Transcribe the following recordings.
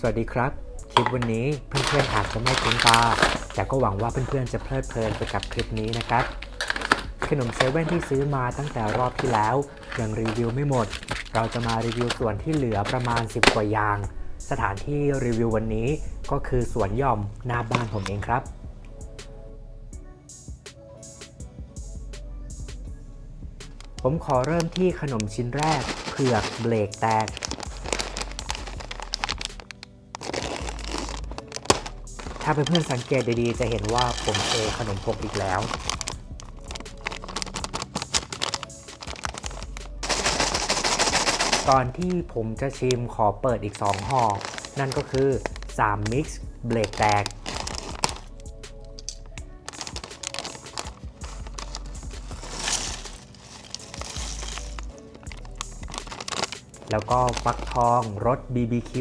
สวัสดีครับ คลิปวันนี้เพื่อนๆอาจจะไม่คุ้นตา แต่ก็หวังว่าเพื่อนๆจะเพลิดเพลินไปกับคลิปนี้นะครับ ขนมเซเว่นที่ซื้อมาตั้งแต่รอบที่แล้ว ยังรีวิวไม่หมด เราจะมารีวิวส่วนที่เหลือประมาณ 10 กว่าอย่าง สถานที่รีวิววันนี้ก็คือสวนย่อมหน้าบ้านผมเองครับผมขอเริ่มที่ขนมชิ้นแรกเผือกเบรกแตก ถ้าเพื่อนๆสังเกตดีๆ จะเห็นว่าผมเทขนมพกอีกแล้วก่อนที่ผมจะชิมขอเปิดอีก 2ห่อนั่นก็คือ 3 Mix เบรกแตก แล้วก็ฟักทองรส BBQ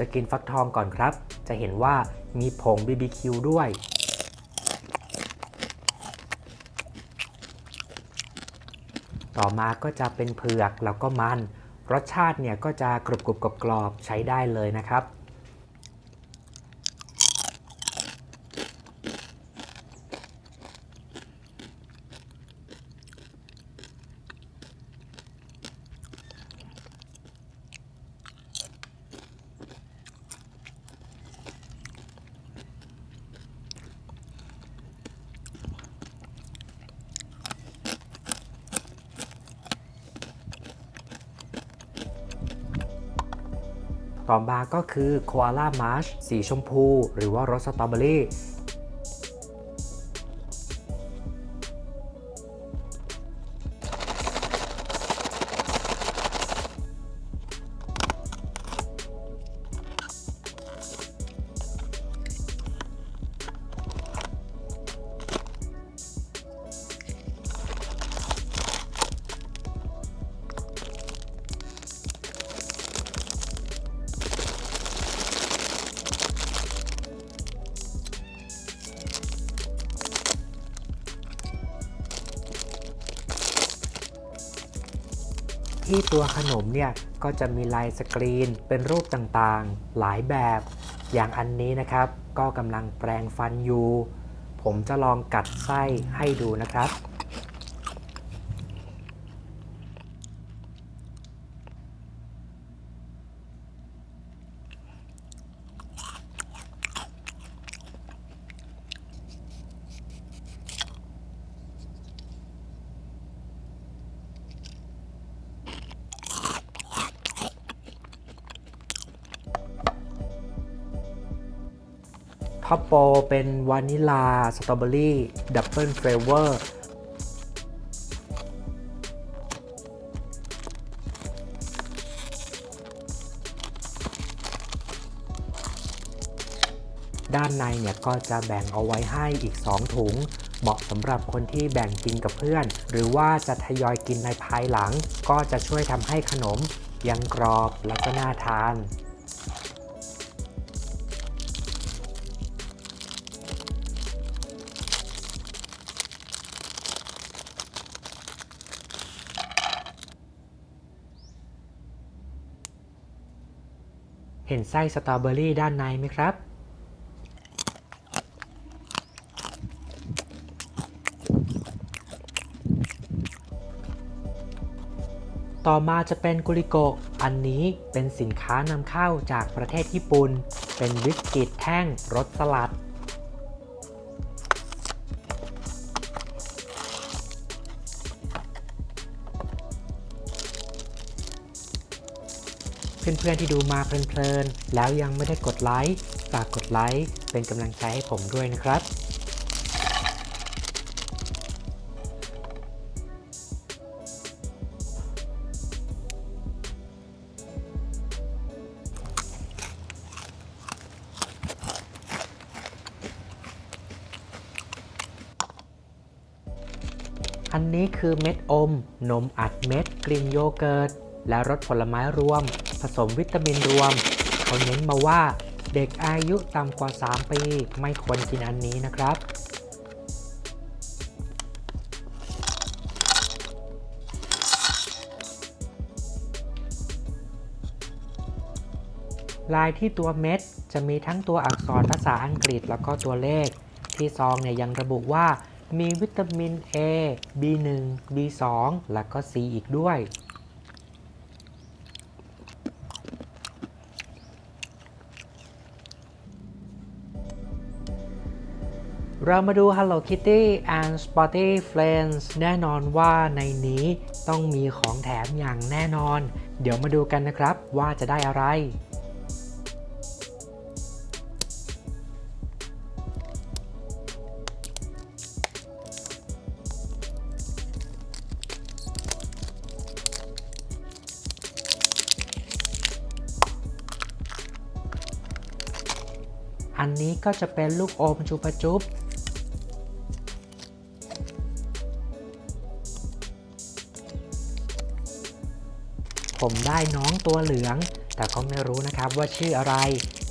จะกินฟักทองก่อนครับ จะเห็นว่ามีผง BBQ ด้วย ต่อมาก็จะเป็นเผือกแล้วก็มัน รสชาติเนี่ยก็จะกรุบกรุบกรอบใช้ได้เลยนะครับ ต่อมาก็คือโคอาล่ามาร์ชสีชมพู หรือว่ารสสตรอเบอรี่ ที่ตัวขนมเนี่ยก็จะมีลายสกรีน เป็นรูปต่างๆ หลายแบบ อย่างอันนี้นะครับ ก็กำลังแปลงฟันอยู่ ผมจะลองกัดไส้ให้ดูนะครับ ท็อปโปเป็นวานิลา สตรอเบอรี่ ดับเบิลเฟลเวอร์ ด้านในเนี่ยก็จะแบ่งเอาไว้ให้อีก 2 ถุง เหมาะสำหรับคนที่แบ่งกินกับเพื่อน หรือว่าจะทยอยกินในภายหลัง ก็จะช่วยทำให้ขนมยังกรอบแล้วก็น่าทาน เห็นไส้สตรอเบอรี่ด้านในไหมครับ ต่อมาจะเป็นกุริโกะ อันนี้เป็นสินค้านำเข้าจากประเทศญี่ปุ่น เป็นบิสกิตแท่งรสสลัด เพื่อนๆที่ดูมาเพลินๆ แล้วยังไม่ได้กดไลค์ ฝากกดไลค์เป็นกำลังใจให้ผมด้วยนะครับอันนี้คือเม็ดอม นมอัดเม็ด กลิ่นโยเกิร์ต และรสผลไม้รวม ผสมวิตามินรวม เขาเน้นมาว่าเด็กอายุต่ำกว่า 3 ปี ไม่ควรกินอันนี้นะครับ ลายที่ตัวเม็ดจะมีทั้งตัวอักษรภาษาอังกฤษแล้วก็ตัวเลข ที่ซองเนี่ยยังระบุว่ามีวิตามิน A B1 B2 แล้วก็ C อีกด้วย เรามาดู Hello Kitty and Spotty Friends แน่นอนว่าในนี้ต้องมีของแถมอย่างแน่นอน เดี๋ยวมาดูกันนะครับว่าจะได้อะไร อันนี้ก็จะเป็นลูกอมจูปาจุบ ได้น้องตัวเหลือง แต่ก็ไม่รู้นะครับว่าชื่ออะไร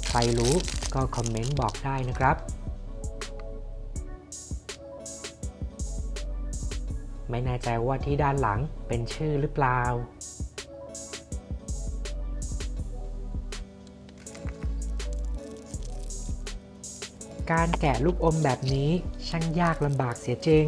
ใครรู้ก็คอมเมนต์บอกได้นะครับ ไม่แน่ใจว่าที่ด้านหลังเป็นชื่อหรือเปล่าการแกะลูกอมแบบนี้ช่างยากลำบากเสียจริง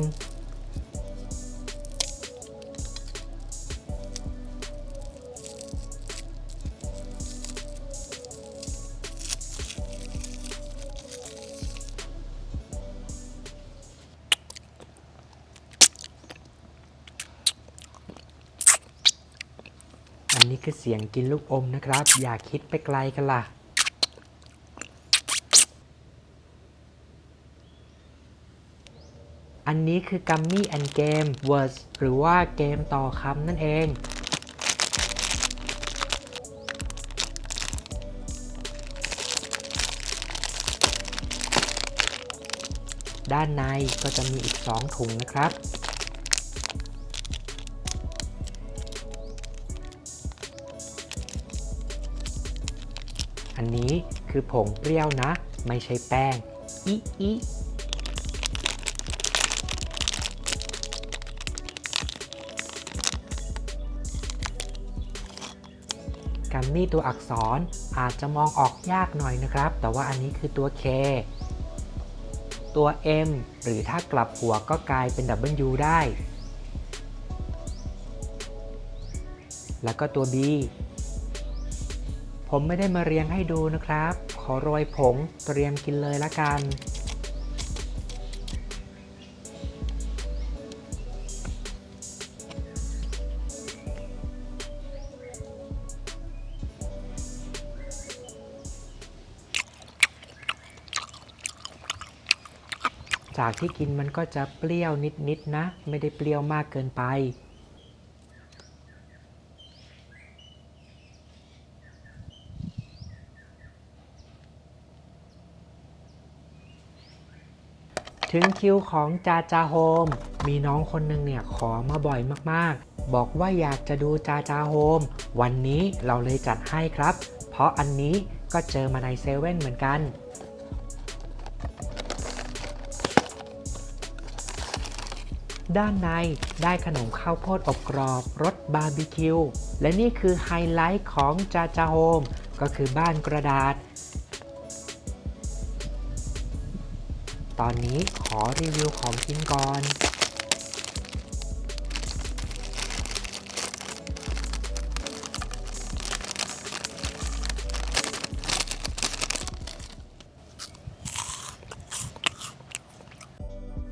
นี้คือเสียงกินลูกอมนะครับ อย่าคิดไปไกลกันล่ะ อันนี้คือ Gummy and Game Words หรือว่าเกมต่อคำนั่นเองด้านในก็จะมีอีก 2 ถุงนะครับ คือผงเปรี้ยวนะ ไม่ใช่แป้งอีอีกัมมี่ตัวอักษรอาจจะมองออกยากหน่อยนะครับ แต่ว่าอันนี้คือตัว K ตัว M หรือถ้ากลับหัวก็กลายเป็น W ได้ แล้วก็ตัว B ผมไม่ได้มาเรียงให้ดูนะครับ ขอโรยผงเตรียมกินเลยละกัน จากที่กินมันก็จะเปรี้ยวนิดๆนะไม่ได้เปรี้ยวมากเกินไป ถึงคิวของจาจาโฮม มีน้องคนหนึ่งเนี่ยขอมาบ่อยมากๆ บอกว่าอยากจะดูจาจาโฮม วันนี้เราเลยจัดให้ครับ เพราะอันนี้ก็เจอมาในเซเว่นเหมือนกัน ด้านในได้ขนมข้าวโพดอบกรอบรสบาร์บีคิว และนี่คือไฮไลท์ของจาจาโฮม ก็คือบ้านกระดาษ ตอนนี้ขอรีวิวของกินก่อน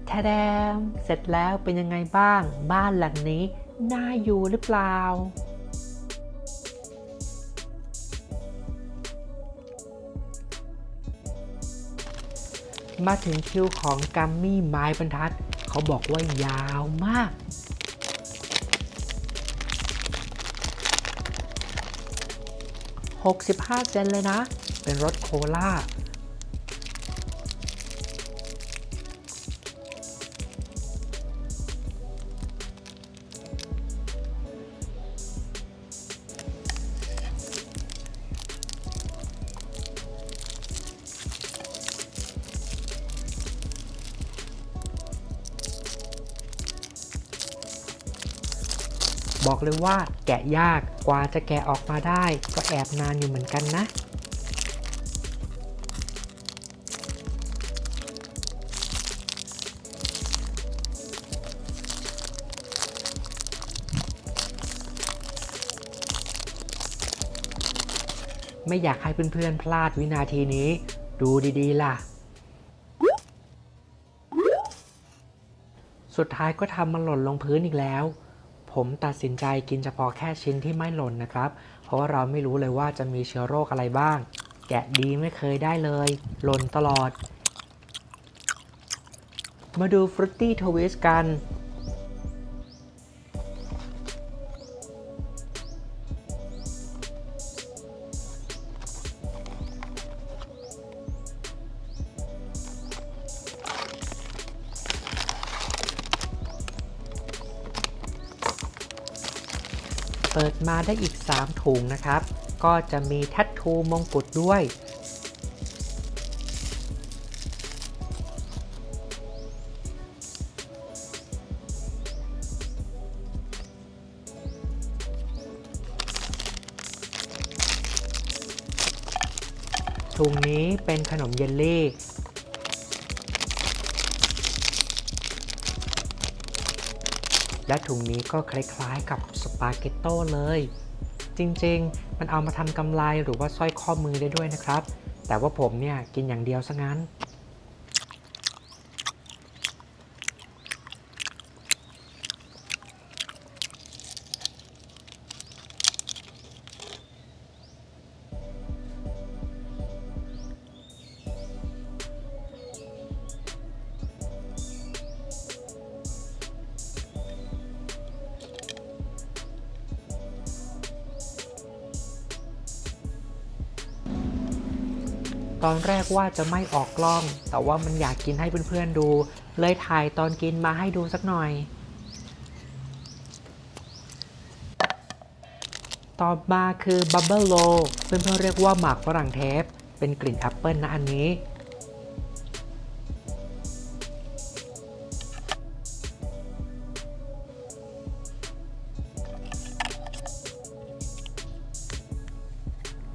แทแดม เสร็จแล้วเป็นยังไงบ้าง บ้านหลังนี้ น่าอยู่หรือเปล่า มาถึงคิวของกัมมี่ไม้บรรทัด เขาบอกว่ายาวมาก 65 เซนเลยนะ เป็นรถโคล่า บอกเลยว่าแกะยากกว่าจะแกะออกมาได้ก็แอบนานอยู่เหมือนกันนะไม่อยากให้เพื่อนๆพลาดวินาทีนี้ ดูดีๆล่ะ สุดท้ายก็ทำมันหล่นลงพื้นอีกแล้ว ผมตัดสินใจกินเฉพาะแค่ชิ้นที่ไม่หล่นนะครับ เพราะว่าเราไม่รู้เลยว่าจะมีเชื้อโรคอะไรบ้าง แกะดีไม่เคยได้เลย หล่นตลอด มาดูฟรุตตี้ทวิสกัน ได้อีก 3 ถุงนะครับ ก็จะมีแทททูมงกุฎด้วย ถุงนี้เป็นขนมเยลลี่ และถุงนี้ก็คล้ายๆกับสปาเกตโต้เลย จริงๆ มันเอามาทำกำไลหรือว่าสร้อยข้อมือได้ด้วยนะครับ แต่ว่าผมเนี่ยกินอย่างเดียวซะงั้น ตอนแรกว่าจะไม่ออกกล้อง แต่ว่ามันอยากกินให้เพื่อนๆดู เลยถ่ายตอนกินมาให้ดูสักหน่อย ต่อมาคือบับเบิลโลเพื่อนๆเรียกว่าหมากฝรั่งเทป เป็นกลิ่นแอปเปิลนะอันนี้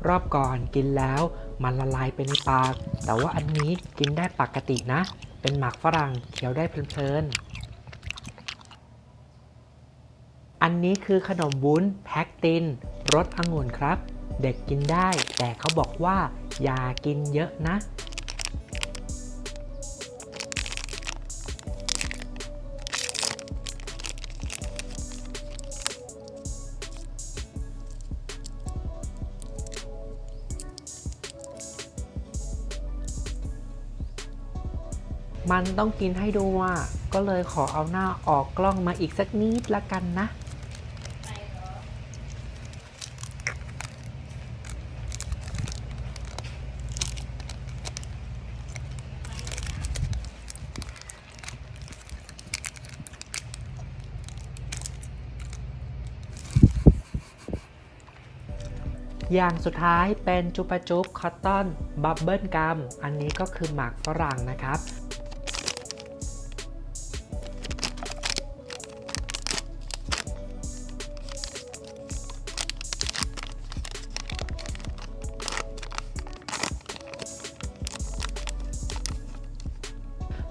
รอบก่อนกินแล้วมันละลายไปในปาก แต่ว่าอันนี้กินได้ปกตินะ เป็นหมากฝรั่งเคี้ยวได้เพลินๆ อันนี้คือขนมวุ้นแพ็กตินรสองุ่นครับ เด็กกินได้ แต่เขาบอกว่าอย่ากินเยอะนะ มันต้องกินให้ดูอะก็เลยขอเอาหน้าออกกล้องมาอีกสักนิดละกันนะ อย่างสุดท้ายเป็นจุปาจุบคอตตอนบับเบิลกัม อันนี้ก็คือหมากฝรั่งนะครับ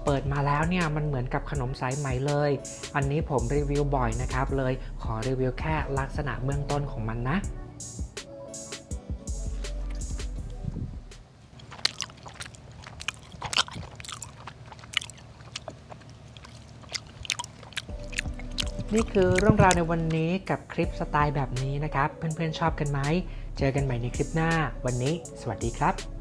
เปิดมาแล้วเนี่ยมันเหมือนกับขนมสายไหมเลย อันนี้ผมรีวิวบ่อยนะครับเลยขอรีวิวแค่ลักษณะเบื้องต้นของมันนะนี่คือเรื่องราวในวันนี้กับคลิปสไตล์แบบนี้นะครับ เพื่อนๆชอบกันไหม เจอกันใหม่ในคลิปหน้า วันนี้ สวัสดีครับ